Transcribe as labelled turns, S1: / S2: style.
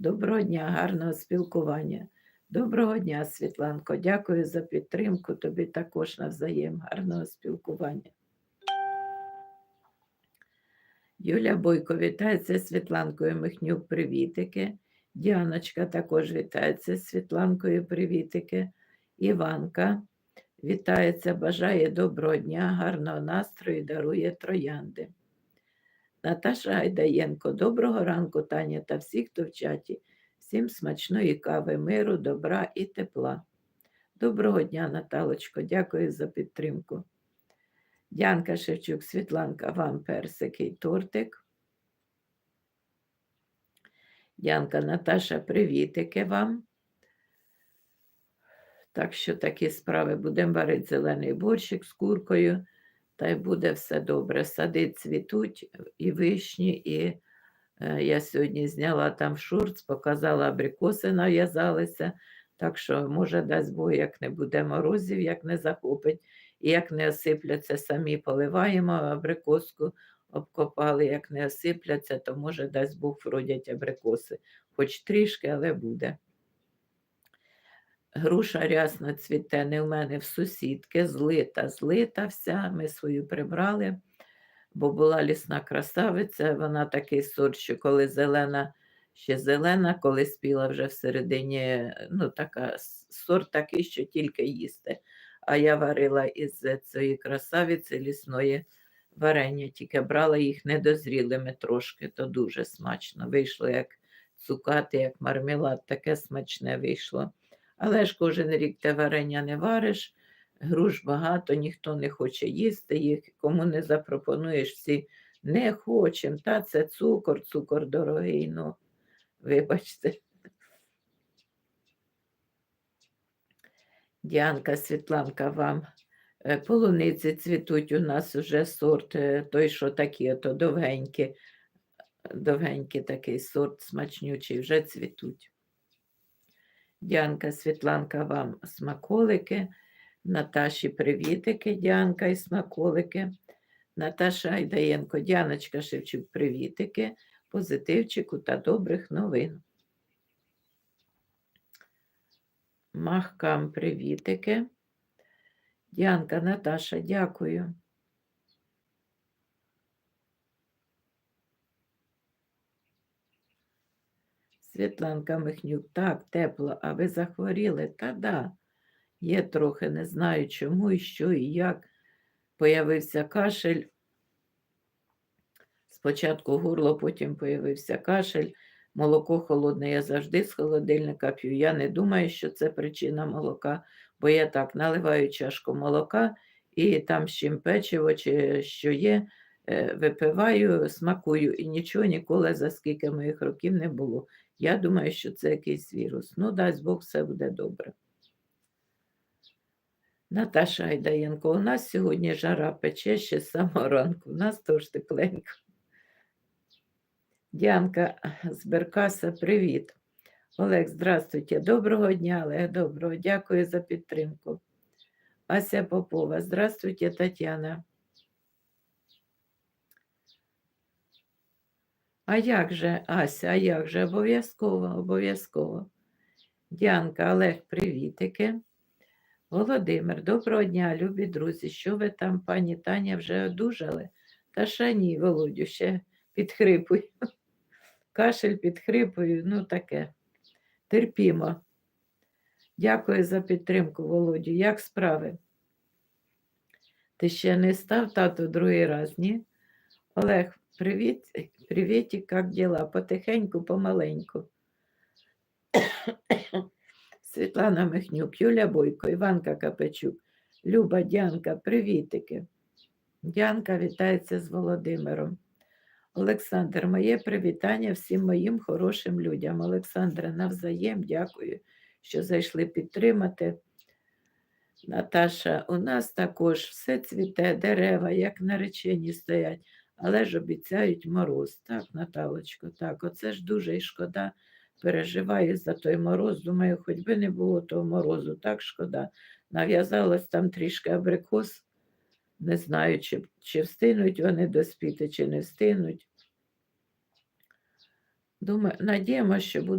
S1: Доброго дня, гарного спілкування. Доброго дня, Світланко. Дякую за підтримку. Тобі також навзаєм. Гарного спілкування. Юля Бойко вітається Світланкою Михнюк. Привітики. Діаночка також вітається Світланкою. Привітики. Іванка вітається, бажає доброго дня, гарного настрою, дарує троянди. Наташа Гайдаєнко, доброго ранку, Таня та всі, хто в чаті. Всім смачної кави, миру, добра і тепла. Доброго дня, Наталочко, дякую за підтримку. Дянка Шевчук, Світланка, вам персики і тортик. Дянка Наташа, привітики вам. Так що такі справи будемо варити зелений борщик з куркою, та й буде все добре. Сади цвітуть і вишні, і е, я сьогодні зняла там шурц, показала абрикоси нав'язалися. Так що, може, дасть Бог, як не буде морозів, як не захопить, і як не осипляться, самі поливаємо абрикоску, обкопали, як не осипляться, то може дасть Бог вродять абрикоси. Хоч трішки, але буде. Груша рясно цвіте не в мене в сусідки, злита, злита вся. Ми свою прибрали, бо була лісна красавиця. Вона такий сорт, що коли зелена, ще зелена, коли спіла вже всередині, ну, така сорт такий, що тільки їсти. А я варила із цієї красавиці лісної варення, тільки брала їх недозрілими трошки, то дуже смачно. Вийшло як цукати, як мармелад, таке смачне вийшло. Але ж кожен рік те варення не вариш, груш багато, ніхто не хоче їсти їх. Кому не запропонуєш, всі не хочемо. Та це цукор, цукор дорогий. Ну, вибачте. Діанка, Світланка, вам е, полуниці цвітуть у нас вже сорт, е, той, що такі, ото довгенькі, довгенький такий сорт смачнючий, вже цвітуть. Діанка, Світланка, вам смаколики. Наташі привітики, Діанка і смаколики. Наташа Айдаєнко, Діаночка Шевчук, привітики, позитивчику та добрих новин. Махкам привітики. Діанка, Наташа, дякую. Світланка Михнюк, так, тепло, а ви захворіли? Та да, є трохи, не знаю чому і що і як. Появився кашель. Спочатку горло, потім появився кашель. Молоко холодне, я завжди з холодильника п'ю. Я не думаю, що це причина молока, бо я так наливаю чашку молока і там з чим печиво чи що є, випиваю, смакую і нічого ніколи за скільки моїх років не було. Я думаю, що це якийсь вірус. Ну, дасть Бог, все буде добре. Наташа Гайдаєнко, у нас сьогодні жара пече ще з самого ранку. У нас теж тепленько. Діанка з Беркаса, привіт. Олег, здравствуйте. Доброго дня, Олег, доброго. Дякую за підтримку. Ася Попова, здравствуйте, Тетяна. А як же, Ася, а як же? Обов'язково, обов'язково. Діанка, Олег, привітики. Володимир, доброго дня, любі друзі. Що ви там, пані Таня, вже одужали? Та ще ні, Володю, ще підхрипую. Кашель підхрипую, ну таке. Терпімо. Дякую за підтримку, Володю. Як справи? Ти ще не став тато другий раз, ні? Олег, привіт, привітик, як діла? Потихеньку, помаленьку. Світлана Михнюк, Юля Бойко, Іванка Капечук, Люба Дянка, привітики. Дянка вітається з Володимиром. Олександр, моє привітання всім моїм хорошим людям. Олександре, навзаєм дякую, що зайшли підтримати. Наташа, у нас також все цвіте, дерева, як наречені стоять, але ж обіцяють мороз. Так, Наталочко, так, оце ж дуже і шкода. Переживаю за той мороз. Думаю, хоч би не було того морозу, так шкода. Нав'язалось там трішки абрикос. Не знаю, чи, чи встинуть вони доспіти, чи не встинуть. Думаю, надіємося, що буде.